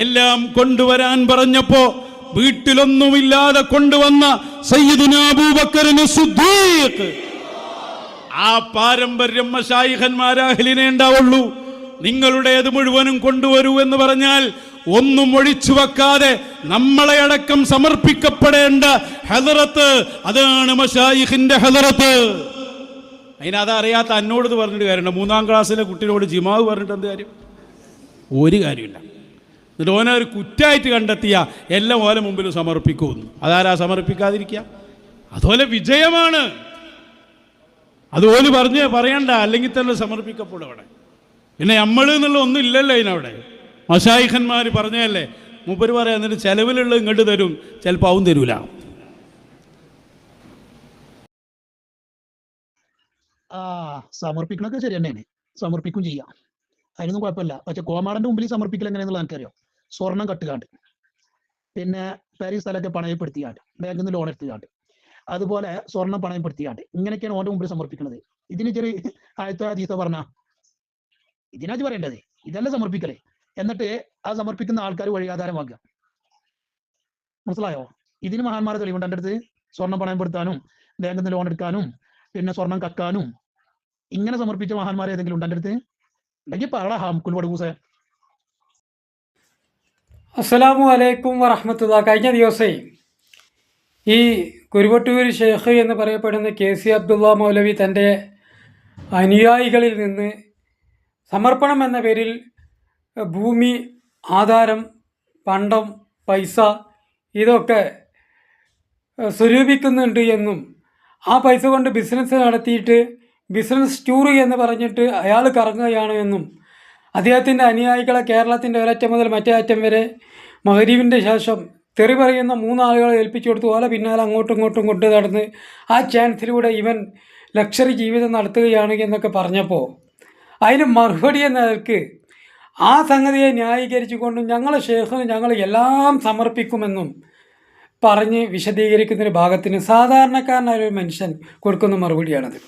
എല്ലാം കൊണ്ടുവരാൻ പറഞ്ഞപ്പോ വീട്ടിലൊന്നുമില്ലാതെ കൊണ്ടുവന്ന സയ്യിദിനാബൂബക്കറിന് സുദ്ദീഖ്. ആ പാരമ്പര്യം മഷായിഹന്മാരാഹലിനെ ഉണ്ടാവുള്ളൂ. നിങ്ങളുടേത് മുഴുവനും കൊണ്ടുവരൂ എന്ന് പറഞ്ഞാൽ ഒന്നും ഒഴിച്ചു വെക്കാതെ നമ്മളെ അടക്കം സമർപ്പിക്കപ്പെടേണ്ട ഹെതറത്ത് അതാണ് മഷായിഖിന്റെ ഹെതറത്ത് അതിനത് അറിയാത്ത എന്നോട് പറഞ്ഞിട്ട് കാര്യമുണ്ട് മൂന്നാം ക്ലാസ്സിലെ കുട്ടിയോട് ജിമാവ് പറഞ്ഞിട്ട് എന്ത് കാര്യം? ഒരു കാര്യമില്ല. എന്നിട്ട് ഓനെ ഒരു കുറ്റായിട്ട് കണ്ടെത്തിയ എല്ലാം ഓലെ മുമ്പിൽ സമർപ്പിക്കുമെന്ന്. അതാരാ സമർപ്പിക്കാതിരിക്കുക? അതുപോലെ വിജയമാണ്. അതുപോലെ പറഞ്ഞ് പറയണ്ട അല്ലെങ്കിൽ തന്നെ സമർപ്പിക്കപ്പെടും അവിടെ. പിന്നെ നമ്മൾ എന്നുള്ള ഒന്നും ഇല്ലല്ലോ അതിനവിടെ മഷായിഖന്മാർ പറഞ്ഞതല്ലേ മൂപ്പര് പറയാം എന്നിട്ട് ചിലവിലുള്ള ഇങ്ങോട്ട് തരും ചിലപ്പോൾ അവൻ തരൂല. ആ സമർപ്പിക്കണൊക്കെ ശരി തന്നെയാണ് സമർപ്പിക്കും ചെയ്യാം. അതിനൊന്നും കുഴപ്പമില്ല. പക്ഷെ കോമാടന്റെ മുമ്പിൽ സമർപ്പിക്കൽ എങ്ങനെയാണെന്നുള്ള എനിക്കറിയാം. സ്വർണം കട്ടുകാണ്ട് പിന്നെ പാരീസ് സ്ഥലമൊക്കെ പണയപ്പെടുത്തിയാണ്ട് ബാങ്കിൽ നിന്ന് ലോൺ എടുത്തുകാണ്ട് അതുപോലെ സ്വർണം പണയപ്പെടുത്തിയാണ്ട് ഇങ്ങനെയൊക്കെയാണ് ഓന്റെ മുമ്പിൽ സമർപ്പിക്കുന്നത് ഇതിന് ചെറിയ ആയത്ത അതീത പറഞ്ഞ? ഇതിനാച്ച് പറയേണ്ടത്. ഇതല്ല സമർപ്പിക്കലേ. എന്നിട്ട് ആ സമർപ്പിക്കുന്ന ആൾക്കാർ വഴി ആധാരമാക്കുക മനസ്സിലായോ? ഇതിന് മഹാന്മാരെ തെളിവുണ്ട്. എന്റെ അടുത്ത്? സ്വർണം പണയപ്പെടുത്താനും ബാങ്കിൽ നിന്ന് ലോൺ എടുക്കാനും പിന്നെ സ്വർണം കക്കാനും. ഇങ്ങനെ സമർപ്പിച്ച മഹാന്മാരെ ഏതെങ്കിലും ഉണ്ട് എന്റെ അടുത്ത്? ഉണ്ടെങ്കിൽ പറ ഹാംകുൽ അസ്സലാമു അലൈക്കും വറഹമത്തുള്ള കഴിഞ്ഞ ദിവസേ ഈ കുരുവട്ടൂർ ഷെയ്ഖ് എന്ന് പറയപ്പെടുന്ന കെ സി അബ്ദുള്ള മൗലവി തന്റെ അനുയായികളിൽ നിന്ന് സമർപ്പണം എന്ന പേരിൽ ഭൂമി ആധാരം പണ്ടം പൈസ ഇതൊക്കെ സ്വരൂപിക്കുന്നുണ്ട് എന്നും ആ പൈസ കൊണ്ട് ബിസിനസ് നടത്തിയിട്ട് ബിസിനസ് ടൂർ എന്ന് പറഞ്ഞിട്ട് അയാൾ കറങ്ങുകയാണ് എന്നും അദ്ദേഹത്തിന്റെ അനുയായികളെ കേരളത്തിന്റെ ഒരറ്റം മുതൽ മറ്റേ അറ്റം വരെ മഹരീവിന്റെ ശേഷം തെറി പറയുന്ന മൂന്നാളുകളെ ഏൽപ്പിച്ചു കൊടുത്തു. പോലെ പിന്നാലെ അങ്ങോട്ടും ഇങ്ങോട്ടും കൊണ്ടു നടന്ന് ആ ചാൻസിലൂടെ ഇവൻ ലക്ഷറി ജീവിതം നടത്തുകയാണ് എന്നൊക്കെ പറഞ്ഞപ്പോൾ അതിന് മറുപടി എന്ന നിലയ്ക്ക് ആ സംഗതിയെ ന്യായീകരിച്ചുകൊണ്ടും ഞങ്ങൾ ഷേഖിന് ഞങ്ങൾ എല്ലാം സമർപ്പിക്കുമെന്നും പറഞ്ഞ് വിശദീകരിക്കുന്നൊരു ഭാഗത്തിന് സാധാരണക്കാരനായ ഒരു മനുഷ്യൻ കൊടുക്കുന്ന മറുപടിയാണത്.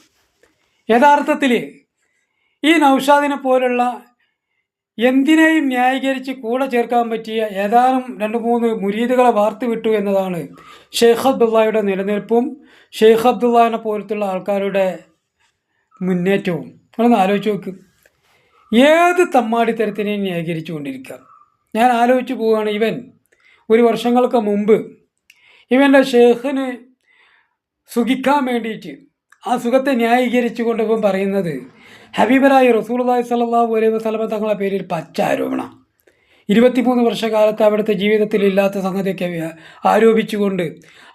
യഥാർത്ഥത്തിൽ ഈ നൗഷാദിനെ പോലുള്ള എന്തിനേയും ന്യായീകരിച്ച് കൂടെ ചേർക്കാൻ പറ്റിയ ഏതാനും രണ്ട് മൂന്ന് മുരീദുകളെ വാർത്തു വിട്ടു എന്നതാണ് ഷെയ്ഖ് അബ്ദുള്ളയുടെ നിലനിൽപ്പും ഷെയ്ഖ് അബ്ദുള്ളനെ പോലത്തുള്ള ആൾക്കാരുടെ മുന്നേറ്റവും. നിങ്ങളൊന്ന് ആലോചിച്ച് നോക്ക്. ഏത് തമ്മാടിത്തരത്തിനെയും ന്യായീകരിച്ചു കൊണ്ടിരിക്കുക. ഞാൻ ആലോചിച്ച് പോവുകയാണ് ഇവൻ. ഒരു വർഷങ്ങൾക്ക് മുമ്പ് ഇവന്റെ ഷെയ്ഖിന് സുഖിക്കാൻ വേണ്ടിയിട്ട് ആ സുഖത്തെ ന്യായീകരിച്ചുകൊണ്ട് ഇവൻ പറയുന്നത് ഹബീബരായ റസൂൽദായ് സല്ലാഹു അലൈഹി വസ്ലമ തങ്ങളുടെ പേരിൽ പച്ച ആരോപണം ഇരുപത്തിമൂന്ന് വർഷക്കാലത്ത് അവിടുത്തെ ജീവിതത്തിൽ ഇല്ലാത്ത സംഗതിയൊക്കെ ആരോപിച്ചുകൊണ്ട്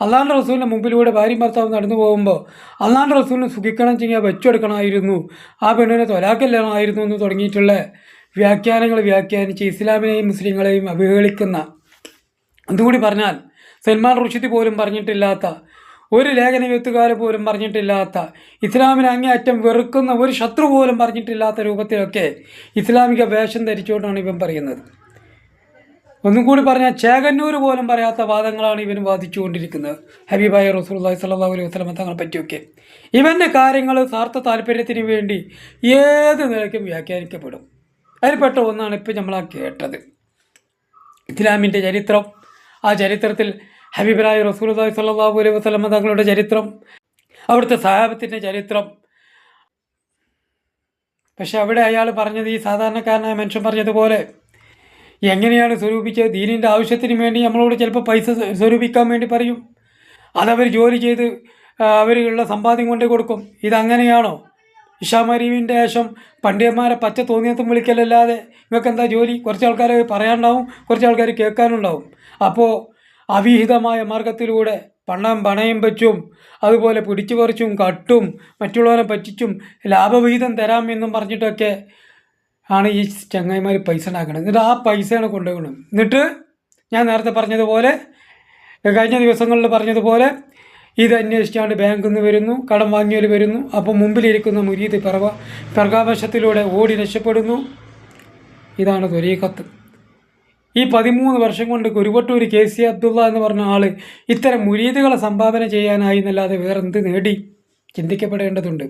അള്ളാന്റെ റസൂലിന്റെ മുമ്പിലൂടെ ഭാര്യ ഭർത്താവ് നടന്നു പോകുമ്പോൾ അള്ളാന്റെ റസൂലിനെ സുഖിക്കണം ചെയ്യാൻ വെച്ചെടുക്കണമായിരുന്നു ആ പെണ്ണിനെ തൊലാക്കല്ലായിരുന്നു എന്ന് തുടങ്ങിയിട്ടുള്ള വ്യാഖ്യാനങ്ങൾ വ്യാഖ്യാനിച്ച് ഇസ്ലാമിനെയും മുസ്ലിങ്ങളെയും അവഹേളിക്കുന്ന. അതുകൂടി പറഞ്ഞാൽ സൽമാൻ റുഷിദ് പോലും പറഞ്ഞിട്ടില്ലാത്ത ഒരു ലേഖന എഴുത്തുകാർ പോലും പറഞ്ഞിട്ടില്ലാത്ത ഇസ്ലാമിനെ അങ്ങേയറ്റം വെറുക്കുന്ന ഒരു ശത്രു പോലും പറഞ്ഞിട്ടില്ലാത്ത രൂപത്തിലൊക്കെ ഇസ്ലാമിക വേഷം ധരിച്ചുകൊണ്ടാണ് ഇവൻ പറയുന്നത്. ഒന്നും കൂടി പറഞ്ഞാൽ ചേകന്നൂർ പോലും പറയാത്ത വാദങ്ങളാണ് ഇവൻ വാദിച്ചുകൊണ്ടിരിക്കുന്നത്. ഹബീബായ റസൂലുള്ളാഹി സ്വല്ലല്ലാഹു അലൈഹി വസ്ലമ തങ്ങളെ പറ്റിയൊക്കെ. ഇവന്റെ കാര്യങ്ങൾ സ്വാർത്ഥ താല്പര്യത്തിന് വേണ്ടി ഏത് നിലയ്ക്കും വ്യാഖ്യാനിക്കപ്പെടും. അതിൽപ്പെട്ട ഒന്നാണ് ഇപ്പോൾ നമ്മൾ ആ കേട്ടത്. ഇസ്ലാമിന്റെ ചരിത്രം. ആ ചരിത്രത്തിൽ ഹബീബരായ റസൂലി സ്വല്ലല്ലാഹു അലൈഹി വസ്ലമ തങ്ങളുടെ ചരിത്രം അവിടുത്തെ സഹാബത്തിന്റെ ചരിത്രം. പക്ഷെ അവിടെ അയാൾ പറഞ്ഞത് ഈ സാധാരണക്കാരനായ മനുഷ്യൻ പറഞ്ഞതുപോലെ എങ്ങനെയാണ് സ്വരൂപിച്ചത്? ദീനിന്റെ ആവശ്യത്തിന് വേണ്ടി നമ്മളോട് ചിലപ്പോൾ പൈസ സ്വരൂപിക്കാൻ വേണ്ടി പറയും. അതവർ ജോലി ചെയ്ത് അവരുള്ള സമ്പാദ്യം കൊണ്ടേ കൊടുക്കും. ഇതങ്ങനെയാണോ? ഇഷാമരീവിന്റെ ശേഷം പണ്ഡിതന്മാരെ പച്ച തോന്നിയത്തും വിളിക്കലല്ലാതെ നിങ്ങൾക്ക് എന്താ ജോലി? കുറച്ച് ആൾക്കാർ പറയാനുണ്ടാവും കുറച്ച് ആൾക്കാർ കേൾക്കാനുണ്ടാവും. അപ്പോൾ അവിഹിതമായ മാർഗത്തിലൂടെ പണം പണയം വെച്ചും അതുപോലെ പിടിച്ചു പറിച്ചും കട്ടും മറ്റുള്ളവരെ പറ്റിച്ചും ലാഭവിഹിതം തരാം എന്നും പറഞ്ഞിട്ടൊക്കെ ആണ് ഈ ചങ്ങായിമാർ പൈസ ഉണ്ടാക്കുന്നത് എന്നിട്ട് ആ പൈസയാണ് കൊണ്ടുപോകണം എന്നിട്ട് ഞാൻ നേരത്തെ പറഞ്ഞതുപോലെ കഴിഞ്ഞ ദിവസങ്ങളിൽ പറഞ്ഞതുപോലെ ഇത് അന്വേഷിച്ചാണ്ട് ബാങ്കിൽ നിന്ന് വരുന്നു കടം വാങ്ങിയവർ വരുന്നു. അപ്പോൾ മുമ്പിലിരിക്കുന്ന മുരീത് പിറവ പ്രകാശത്തിലൂടെ ഓടി രക്ഷപ്പെടുന്നു. ഇതാണ് ത്വരീഖത്ത് ഈ പതിമൂന്ന് വർഷം കൊണ്ട് കുരുവട്ടൂർ കെ സി അബ്ദുള്ള എന്ന് പറഞ്ഞ ആൾ ഇത്തരം മുരീദുകളെ സംഭാവന ചെയ്യാനായി എന്നല്ലാതെ വേറെന്ത് നേടി? ചിന്തിക്കപ്പെടേണ്ടതുണ്ട്.